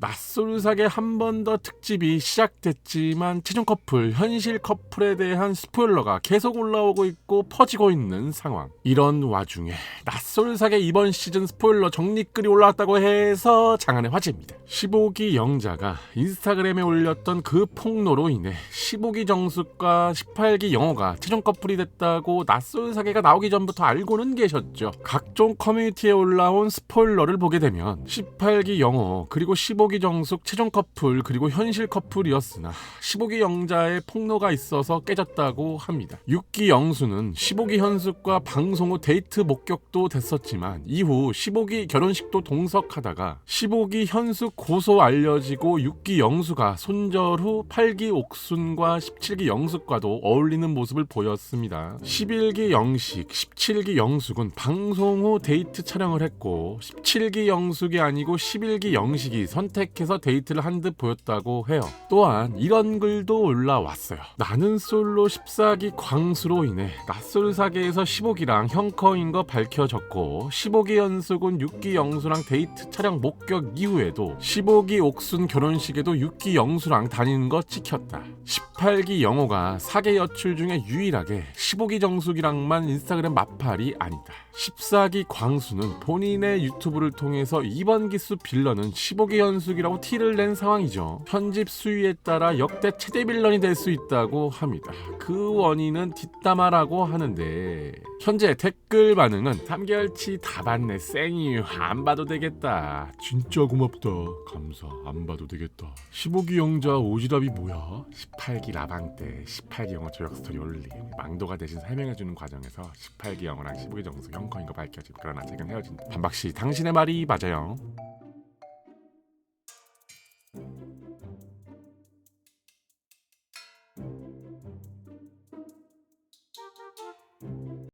낯설사계 한번 더 특집이 시작됐지만 최종 커플, 현실 커플에 대한 스포일러가 계속 올라오고 있고 퍼지고 있는 상황. 이런 와중에 낯설사계 이번 시즌 스포일러 정리글이 올라왔다고 해서 장안의 화제입니다. 15기 영자가 인스타그램에 올렸던 그 폭로로 인해 15기 정숙과 18기 영호가 최종 커플이 됐다고 낯설사계가 나오기 전부터 알고는 계셨죠. 각종 커뮤니티에 올라온 스포일러를 보게 되면 18기 영호 그리고 15기 정숙 최종 커플 그리고 현실 커플이었으나 15기 영자의 폭로가 있어서 깨졌다고 합니다. 6기 영수는 15기 현숙과 방송 후 데이트 목격도 됐었지만 이후 15기 결혼식도 동석하다가 15기 현숙 고소 알려지고 6기 영수가 손절 후 8기 옥순과 17기 영숙과도 어울리는 모습을 보였습니다. 11기 영식, 17기 영숙은 방송 후 데이트 촬영을 했고 17기 영숙이 아니고 11기 영식이 선택 해서 데이트를 한 듯 보였다고 해요. 또한 이런 글도 올라왔어요. 나는 솔로 14기 광수로 인해 낯설 사계에서 15기랑 형커인 거 밝혀졌고 15기 연숙은 6기 영수랑 데이트 촬영 목격 이후에도 15기 옥순 결혼식에도 6기 영수랑 다니는 거 찍혔다. 18기 영호가 사계 여출 중에 유일하게 15기 정숙이랑만 인스타그램 마팔이 아니다. 14기 광수는 본인의 유튜브를 통해서 이번 기수 빌런은 15기 연 숙이라고 티를 낸 상황이죠. 편집 수위에 따라 역대 최대 빌런이 될 수 있다고 합니다. 그 원인은 뒷담화라고 하는데 현재 댓글 반응은 3개월치 다 봤네 쌩이 안 봐도 되겠다. 진짜 고맙다. 감사 안 봐도 되겠다. 15기 영자 오지랖이 뭐야? 18기 라방 때 18기 영어 조약 스토리 올림 망도가 대신 설명해주는 과정에서 18기 영어랑 15기 정수 형커인 거 밝혀짐 그러나 최근 헤어진 반박시 당신의 말이 맞아요